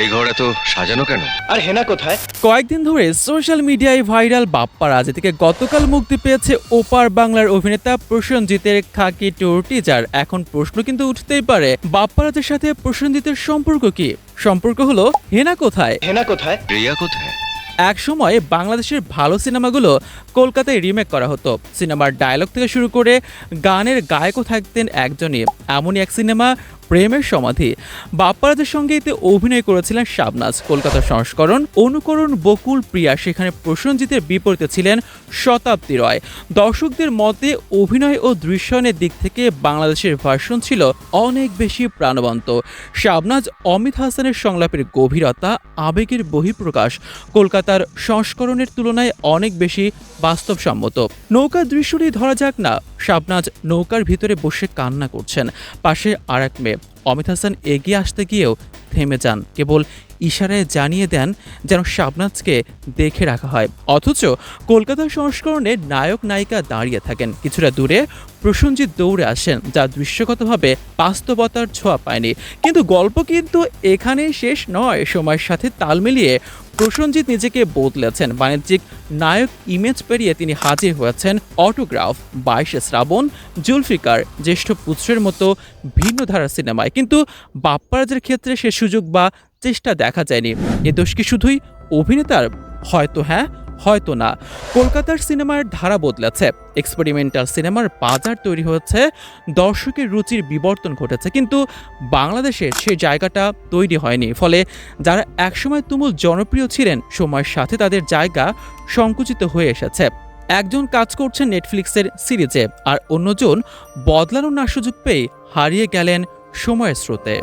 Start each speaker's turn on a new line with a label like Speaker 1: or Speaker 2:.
Speaker 1: বাড়িঘর এত সাজানো কেন?
Speaker 2: আর হেনা কোথায়?
Speaker 3: কয়েকদিন ধরে সোশ্যাল মিডিয়ায় ভাইরাল বাপ্পারাজ থেকে গতকাল মুক্তি পেয়েছে ওপার বাংলার অভিনেতা প্রসেনজিতের খাকি টিজার এখন প্রশ্ন কিন্তু উঠতেই পারে বাপ্পারাজের সাথে প্রসেনজিতের সম্পর্ক কি? সম্পর্ক হলো হেনা কোথায়?
Speaker 2: হেনা কোথায়?
Speaker 1: রিয়া কোথায়?
Speaker 3: এক সময় বাংলাদেশের ভালো সিনেমাগুলো কলকাতায় রিমেক করা হতো। সিনেমার ডায়লগ থেকে শুরু করে গানের গায়কও থাকতেন একজনই। এমনই এক সিনেমা প্রেমের সমাধি। বাপ্পারাজের সঙ্গে এতে অভিনয় করেছিলেন শাবনাজ। কলকাতার সংস্করণ অনুকরণ বকুল প্রিয়া, সেখানে প্রসেনজিতের বিপরীতে ছিলেন শতাব্দী রয়। দর্শকদের মতে অভিনয় ও দৃশ্যনের দিক থেকে বাংলাদেশের ভার্সন ছিল অনেক বেশি প্রাণবন্ত। শাবনাজ, অমিত হাসানের সংলাপের গভীরতা, আবেগের বহিঃপ্রকাশ কলকাতার সংস্করণের তুলনায় অনেক বেশি বাস্তবসম্মত। নৌকার দৃশ্যটি ধরা যাক না, শাবনাজ নৌকার ভিতরে বসে কান্না করছেন। পাশে আর এক মেয়ে। অমিত হাসান এগিয়ে আসতে গিয়েও থেমে যান। কেবল ইশারায় জানিয়ে দেন যেন শাবনাজকে দেখে রাখা হয়। অথচ কলকাতা সংস্করণে নায়ক নায়িকা দাঁড়িয়ে থাকেন। কিছুটা দূরে প্রসঞ্জিৎ দৌড়ে আসেন, যা দৃশ্যগতভাবে বাস্তবতার ছোঁয়া পায়নি। কিন্তু গল্প কিন্তু এখানেই শেষ নয়। সময়ের সাথে তাল মিলিয়ে প্রসেনজিৎ নিজেকে বদলেছেন। বাণিজ্যিক নায়ক ইমেজ পেরিয়ে তিনি হাজির হয়েছেন অটোগ্রাফ, বাইশে শ্রাবণ, জুলফিকার, জ্যেষ্ঠ পুত্রের মতো ভিন্ন ধারার সিনেমায়। কিন্তু বাপ্পারাজের ক্ষেত্রে সে সুযোগ বা চেষ্টা দেখা যায়নি। এ দোষ কি শুধুই অভিনেতার? হয়তো হ্যাঁ হয়তো না। কলকাতার সিনেমার ধারা বদলেছে। এক্সপেরিমেন্টাল সিনেমার বাজার তৈরি হচ্ছে দর্শকের রুচির বিবর্তন ঘটেছে। কিন্তু বাংলাদেশে সে জায়গাটা তৈরি হয়নি। ফলে যারা একসময় তুমুল জনপ্রিয় ছিলেন, সময়ের সাথে তাদের জায়গা সংকুচিত হয়ে এসেছে। একজন কাজ করছেন নেটফ্লিক্সের সিরিজে, আর অন্যজন বদলানোর না সুযোগ পেয়ে হারিয়ে গেলেন সময়ের স্রোতে।